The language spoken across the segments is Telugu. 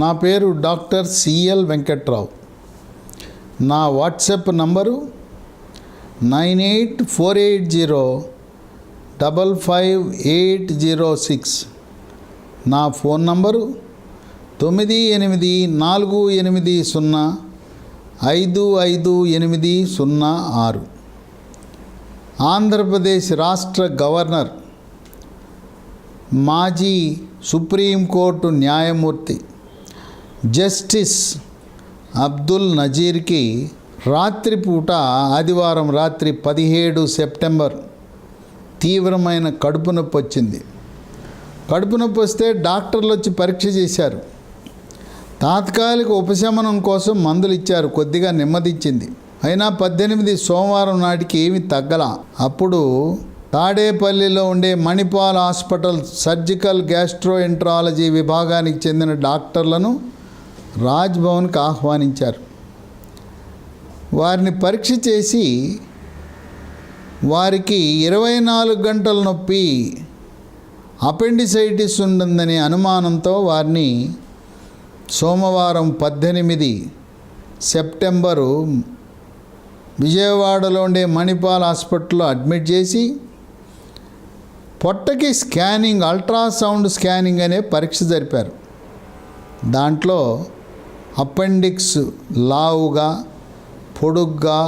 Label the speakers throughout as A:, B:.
A: నా పేరు డాక్టర్ సిఎల్ వెంకట్రావు. నా WhatsApp number nine eight four eight zero double five eight zero six. నా ఫోన్ నంబరు తొమ్మిది ఎనిమిది నాలుగు ఎనిమిది సున్నా ఐదు ఐదు ఎనిమిది సున్నా ఆరు. ఆంధ్రప్రదేశ్ రాష్ట్ర గవర్నర్ మాజీ సుప్రీంకోర్టు న్యాయమూర్తి జస్టిస్ అబ్దుల్ నజీర్కి రాత్రిపూట ఆదివారం రాత్రి పదిహేడు సెప్టెంబర్ తీవ్రమైన కడుపు నొప్పి వచ్చింది. కడుపు నొప్పి వస్తే డాక్టర్లు వచ్చి పరీక్ష చేశారు. తాత్కాలిక ఉపశమనం కోసం మందులు ఇచ్చారు కొద్దిగా నెమ్మదిచ్చింది. అయినా పద్దెనిమిది సోమవారం నాటికి ఏమీ తగ్గల. అప్పుడు తాడేపల్లిలో ఉండే మణిపాల్ హాస్పిటల్ సర్జికల్ గ్యాస్ట్రోఎంట్రాలజీ విభాగానికి చెందిన డాక్టర్లను రాజ్భవన్కి ఆహ్వానించారు. వారిని పరీక్ష చేసి వారికి ఇరవై నాలుగు గంటల నొప్పి అపెండిసైటిస్ ఉంటుందనే అనుమానంతో వారిని సోమవారం పద్దెనిమిది సెప్టెంబరు విజయవాడలో ఉండే మణిపాల్ హాస్పిటల్లో అడ్మిట్ చేసి పొట్టకి స్కానింగ్ అల్ట్రాసౌండ్ స్కానింగ్ అనే పరీక్ష జరిపారు. దాంట్లో అపెండిక్స్ లావుగా పొడుగ్గా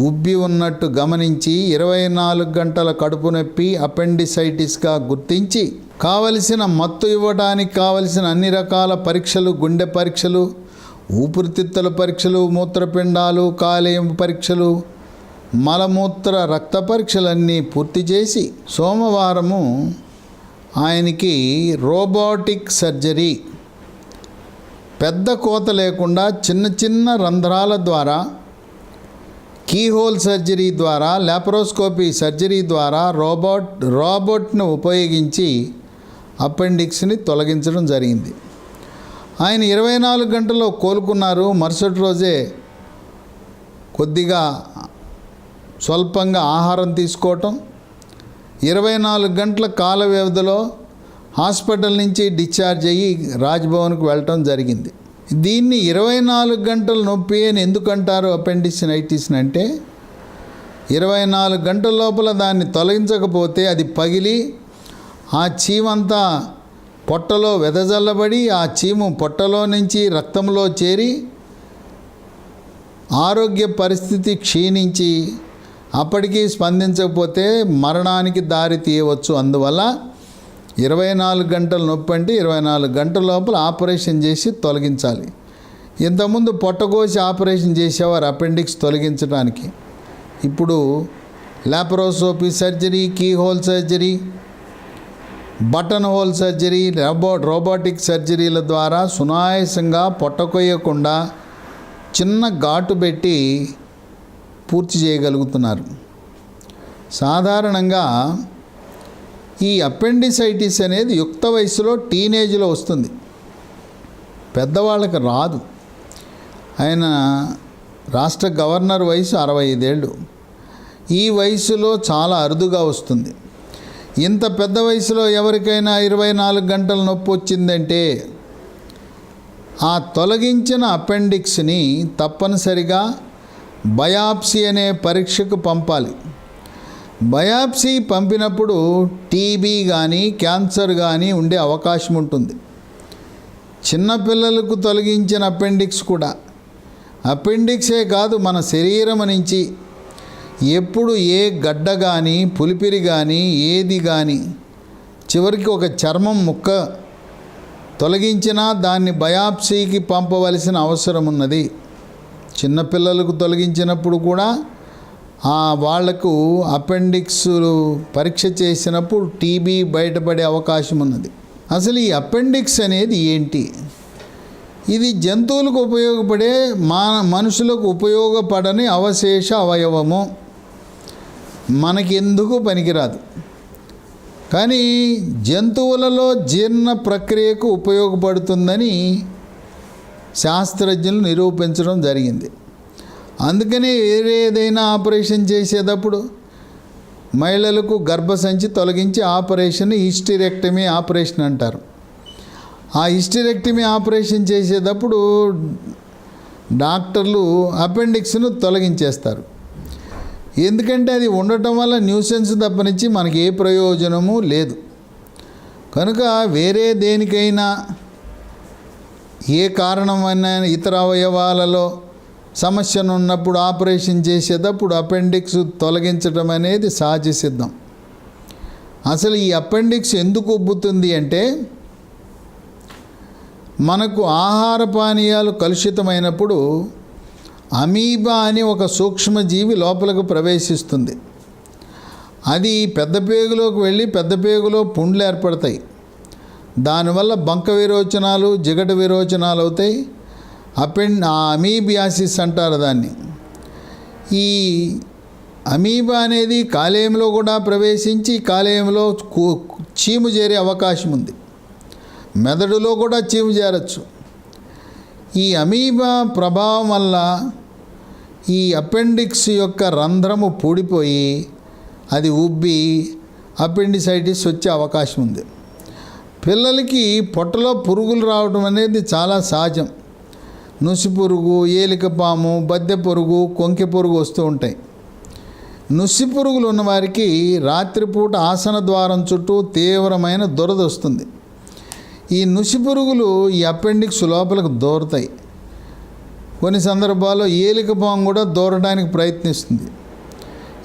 A: ఉబ్బి ఉన్నట్టు గమనించి ఇరవై నాలుగు గంటల కడుపు నొప్పి అపెండిసైటిస్గా గుర్తించి కావలసిన మత్తు ఇవ్వడానికి కావలసిన అన్ని రకాల పరీక్షలు గుండె పరీక్షలు ఊపిరితిత్తుల పరీక్షలు మూత్రపిండాలు కాలేయం పరీక్షలు మలమూత్ర రక్త పరీక్షలన్నీ పూర్తి చేసి సోమవారము ఆయనకి రోబోటిక్ సర్జరీ పెద్ద కోత లేకుండా చిన్న చిన్న రంధ్రాల ద్వారా కీహోల్ సర్జరీ ద్వారా లాప్రోస్కోపీ సర్జరీ ద్వారా రోబోట్ రోబోట్ను ఉపయోగించి అపెండిక్స్ని తొలగించడం జరిగింది. ఆయన ఇరవై నాలుగు గంటల్లో కోలుకున్నారు. మరుసటి రోజే కొద్దిగా స్వల్పంగా ఆహారం తీసుకోవటం ఇరవై నాలుగు గంటల కాల వ్యవధిలో హాస్పిటల్ నుంచి డిశ్చార్జ్ అయ్యి రాజ్భవన్కు వెళ్ళటం జరిగింది. దీన్ని ఇరవై నాలుగు గంటల నొప్పి అని ఎందుకంటారు అపెండిసినైటిస్ని అంటే ఇరవై నాలుగు గంటల లోపల దాన్ని తొలగించకపోతే అది పగిలి ఆ చీమంతా పొట్టలో వెదజల్లబడి ఆ చీము పొట్టలో నుంచి రక్తంలో చేరి ఆరోగ్య పరిస్థితి క్షీణించి అప్పటికీ స్పందించకపోతే మరణానికి దారి తీయవచ్చు. అందువల్ల ఇరవై నాలుగు గంటల నొప్పి అంటే ఇరవై నాలుగు గంటల లోపల ఆపరేషన్ చేసి తొలగించాలి. ఇంతకుముందు పొట్టకోసి ఆపరేషన్ చేసేవారు అపెండిక్స్ తొలగించడానికి ఇప్పుడు laparoscopy surgery keyhole surgery button hole surgery robo robotic సర్జరీల ద్వారా సునాయాసంగా పొట్టకొయ్యకుండా చిన్న ఘాటు పెట్టి పూర్తి చేయగలుగుతున్నారు. సాధారణంగా ఈ అపెండిసైటిస్ అనేది యుక్త వయసులో టీనేజ్లో వస్తుంది. పెద్దవాళ్ళకి రాదు. ఆయన రాష్ట్ర గవర్నర్ వయసు అరవై ఐదేళ్ళు ఈ వయసులో చాలా అరుదుగా వస్తుంది. ఇంత పెద్ద వయసులో ఎవరికైనా ఇరవై నాలుగు గంటల నొప్పి వచ్చిందంటే ఆ తొలగించిన అపెండిక్స్ని తప్పనిసరిగా బయాప్సీ అనే పరీక్షకు పంపాలి. బయాప్సీ పంపినప్పుడు టీబీ కానీ క్యాన్సర్ కానీ ఉండే అవకాశం ఉంటుంది. చిన్నపిల్లలకు తొలగించిన అపెండిక్స్ కూడా. అపెండిక్సే కాదు మన శరీరం నుంచి. ఎప్పుడు ఏ గడ్డ కానీ పులిపిరి కానీ ఏది కానీ చివరికి ఒక చర్మం ముక్క తొలగించినా దాన్ని బయాప్సీకి పంపవలసిన అవసరం ఉన్నది. చిన్నపిల్లలకు తొలగించినప్పుడు కూడా వాళ్ళకు అపెండిక్స్ పరీక్ష చేసినప్పుడు టీబీ బయటపడే అవకాశం ఉన్నది. అసలు ఈ అపెండిక్స్ అనేది ఏంటి? ఇది జంతువులకు ఉపయోగపడే మా మనుషులకు ఉపయోగపడని అవశేష అవయవము. మనకెందుకు పనికిరాదు. కానీ జంతువులలో జీర్ణ ప్రక్రియకు ఉపయోగపడుతుందని శాస్త్రజ్ఞులు నిరూపించడం జరిగింది. అందుకని వేరే ఏదైనా ఆపరేషన్ చేసేటప్పుడు మహిళలకు గర్భసంచి తొలగించి ఆపరేషన్ హిస్టిరెక్టమీ ఆపరేషన్ అంటారు. ఆ హిస్టరెక్టమీ ఆపరేషన్ చేసేటప్పుడు డాక్టర్లు అపెండిక్స్ను తొలగించేస్తారు. ఎందుకంటే అది ఉండటం వల్ల న్యూసెన్స్ తప్పనిచ్చి మనకి ఏ ప్రయోజనము లేదు. కనుక వేరే దేనికైనా ఏ కారణమైనా ఇతర అవయవాలలో సమస్యను ఉన్నప్పుడు ఆపరేషన్ చేసేటప్పుడు అపెండిక్స్ తొలగించడం అనేది సహజ సిద్ధం. అసలు ఈ అపెండిక్స్ ఎందుకు ఉబ్బుతుంది అంటే మనకు ఆహార పానీయాలు కలుషితమైనప్పుడు అమీబా అని ఒక సూక్ష్మజీవి లోపలకు ప్రవేశిస్తుంది. అది పెద్ద పేగులోకి వెళ్ళి పెద్ద పేగులో పుండ్లు ఏర్పడతాయి. దానివల్ల బంక విరోచనాలు జిగట విరోచనాలు అవుతాయి. అపెన్ ఆ అమీబియాసిస్ అంటారు దాన్ని. ఈ అమీబా అనేది కాలేయంలో కూడా ప్రవేశించి కాలేయంలో చీము చేరే అవకాశం ఉంది. మెదడులో కూడా చీము చేరచ్చు. ఈ అమీబా ప్రభావం వల్ల ఈ అపెండిక్స్ యొక్క రంధ్రము పూడిపోయి అది ఉబ్బి అపెండిసైటిస్ వచ్చే అవకాశం ఉంది. పిల్లలకి పొట్టలో పురుగులు రావడం అనేది చాలా సహజం. నుసి పురుగు ఏలికపాము బద్దె పురుగు కొంకె పురుగు వస్తూ ఉంటాయి. నుసి పురుగులు ఉన్నవారికి రాత్రిపూట ఆసన ద్వారం చుట్టూ తీవ్రమైన దురద వస్తుంది. ఈ నుసి పురుగులు ఈ అపెండిక్స్ లోపలికి దూరతాయి. కొన్ని సందర్భాల్లో ఏలికపాము కూడా దూరడానికి ప్రయత్నిస్తుంది.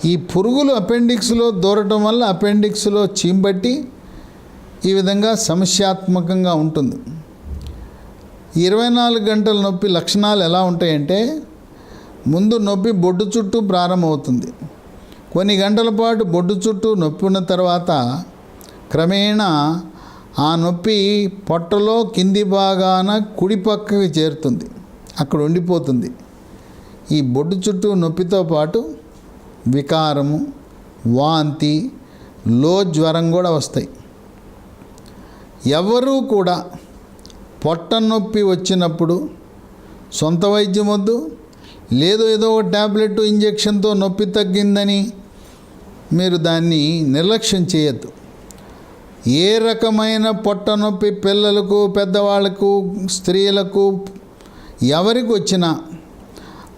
A: ఈ పురుగులు అపెండిక్స్లో దూరటం వల్ల అపెండిక్స్లో చీంబట్టి ఈ విధంగా సమస్యాత్మకంగా ఉంటుంది. ఇరవై నాలుగు గంటల నొప్పి లక్షణాలు ఎలా ఉంటాయంటే ముందు నొప్పి బొడ్డు చుట్టూ ప్రారంభమవుతుంది. కొన్ని గంటల పాటు బొడ్డు చుట్టూ నొప్పి ఉన్న తర్వాత క్రమేణా ఆ నొప్పి పొట్టలో కింది భాగాన కుడి పక్కకి చేరుతుంది. అక్కడ ఉండిపోతుంది. ఈ బొడ్డు చుట్టూ నొప్పితో పాటు వికారము వాంతి లో జ్వరం కూడా వస్తాయి. ఎవరూ కూడా పొట్ట నొప్పి వచ్చినప్పుడు సొంత వైద్యం వద్దు లేదు ఏదో ఒక ట్యాబ్లెట్ ఇంజెక్షన్తో నొప్పి తగ్గిందని మీరు దాన్ని నిర్లక్ష్యం చేయొద్దు. ఏ రకమైన పొట్ట నొప్పి పిల్లలకు పెద్దవాళ్ళకు స్త్రీలకు ఎవరికి వచ్చినా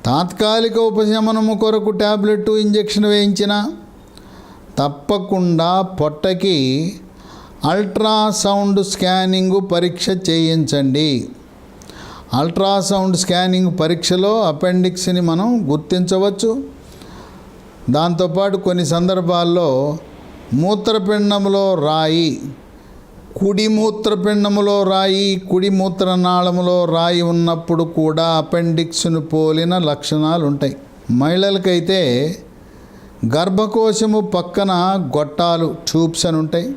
A: తాత్కాలిక ఉపశమనము కొరకు ట్యాబ్లెట్ ఇంజెక్షన్ వేయించినా తప్పకుండా పొట్టకి అల్ట్రాసౌండ్ స్కానింగ్ పరీక్ష చేయించండి. అల్ట్రాసౌండ్ స్కానింగ్ పరీక్షలో అపెండిక్స్ని మనం గుర్తించవచ్చు. దాంతోపాటు కొన్ని సందర్భాల్లో మూత్రపిండంలో రాయి కుడి మూత్రపిండములో రాయి కుడి మూత్రనాళములో రాయి ఉన్నప్పుడు కూడా అపెండిక్స్ను పోలిన లక్షణాలు ఉంటాయి మహిళలకైతే గర్భకోశము పక్కన గొట్టాలు ట్యూబ్స్ అని ఉంటాయి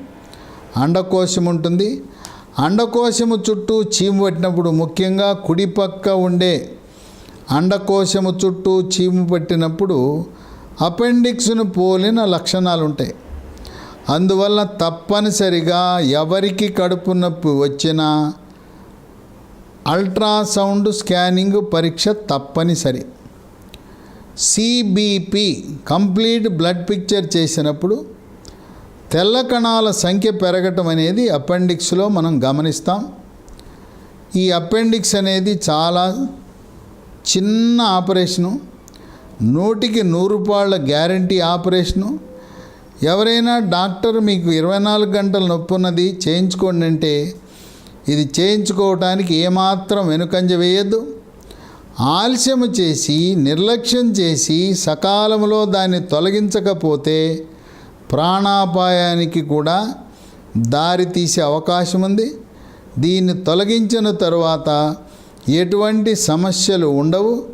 A: అండకోశం ఉంటుంది. అండకోశము చుట్టూ చీము పట్టినప్పుడు ముఖ్యంగా కుడిపక్క ఉండే అండకోశము చుట్టూ చీము పట్టినప్పుడు అపెండిక్స్ను పోలిన లక్షణాలు ఉంటాయి అందువల్ల తప్పనిసరిగా ఎవరికి కడుపు నొప్పి వచ్చినా అల్ట్రాసౌండ్ స్కానింగ్ పరీక్ష తప్పనిసరి. సిబిపి కంప్లీట్ బ్లడ్ పిక్చర్ చేసినప్పుడు తెల్ల కణాల సంఖ్య పెరగటం అనేది అపెండిక్స్లో మనం గమనిస్తాం. ఈ అపెండిక్స్ అనేది చాలా చిన్న ఆపరేషను నూటికి నూరు రూపాయల గ్యారంటీ ఆపరేషను. ఎవరైనా డాక్టర్ మీకు ఇరవై నాలుగు గంటల నొప్పి ఉన్నది చేయించుకోండి అంటే ఇది చేయించుకోవటానికి ఏమాత్రం వెనుకంజ వేయద్దు. ఆలస్యము చేసి నిర్లక్ష్యం చేసి సకాలంలో దాన్ని తొలగించకపోతే ప్రాణాపాయానికి కూడా దారి తీసే అవకాశం ఉంది. దీన్ని తొలగించిన తరువాత ఎటువంటి సమస్యలు ఉండవు.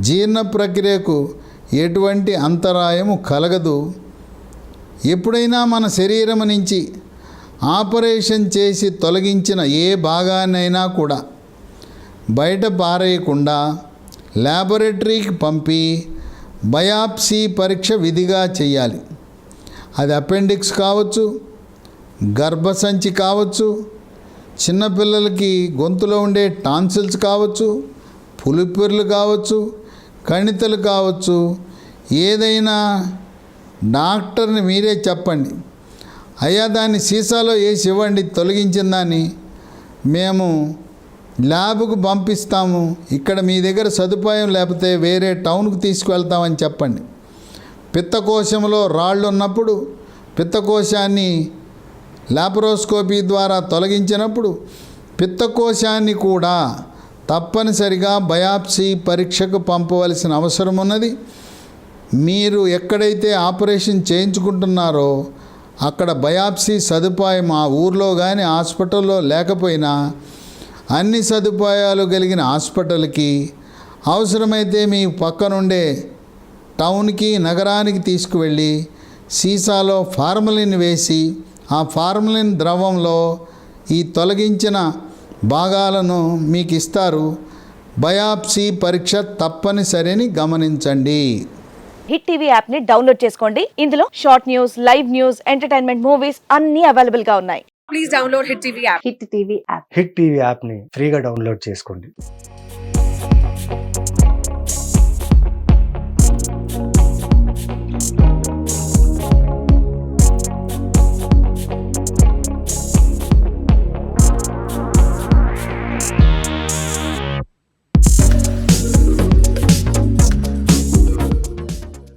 A: జీర్ణ ప్రక్రియకు ఎటువంటి అంతరాయము కలగదు. ఎప్పుడైనా మన శరీరం నుంచి ఆపరేషన్ చేసి తొలగించిన ఏ భాగాన్నైనా కూడా బయట పారేయకుండా ల్యాబొరేటరీకి పంపి బయాప్సీ పరీక్ష విధిగా చేయాలి. అది అపెండిక్స్ కావచ్చు గర్భసంచి కావచ్చు చిన్నపిల్లలకి గొంతులో ఉండే టాన్సిల్స్ కావచ్చు పులిపిర్లు కావచ్చు కణితలు కావచ్చు ఏదైనా డాక్టర్ని మీరే చెప్పండి. అయ్యా దాన్ని సీసాలో వేసి ఇవ్వండి తొలగించిందని మేము ల్యాబ్కు పంపిస్తాము. ఇక్కడ మీ దగ్గర సదుపాయం లేకపోతే వేరే టౌన్కు తీసుకువెళ్తామని చెప్పండి. పిత్తకోశంలో రాళ్ళు ఉన్నప్పుడు పిత్తకోశాన్ని లాపరోస్కోపీ ద్వారా తొలగించినప్పుడు పిత్తకోశాన్ని కూడా తప్పనిసరిగా బయాప్సీ పరీక్షకు పంపవలసిన అవసరం ఉన్నది మీరు ఎక్కడైతే ఆపరేషన్ చేయించుకుంటున్నారో అక్కడ బయాప్సీ సదుపాయం ఆ ఊర్లో కానీ హాస్పిటల్లో లేకపోయినా అన్ని సదుపాయాలు కలిగిన హాస్పిటల్కి అవసరమైతే మీ పక్కనుండే టౌన్కి నగరానికి తీసుకువెళ్ళి సీసాలో ఫార్మలిన్ వేసి ఆ ఫార్మలిన్ ద్రవంలో ఈ తొలగించిన భాగాలను మీకు ఇస్తారు బయాప్సీ పరీక్ష తప్పనిసరిని గమనించండి.
B: హిట్ టీవీ యాప్ని డౌన్లోడ్ చేసుకోండి. ఇందులో short news live news entertainment movies అన్ని అవైలబుల్గా ఉన్నాయి.
C: please download Hit TV app.
B: Hit TV app.
D: Hit TV యాప్ని ఫ్రీగా డౌన్లోడ్ చేసుకోండి.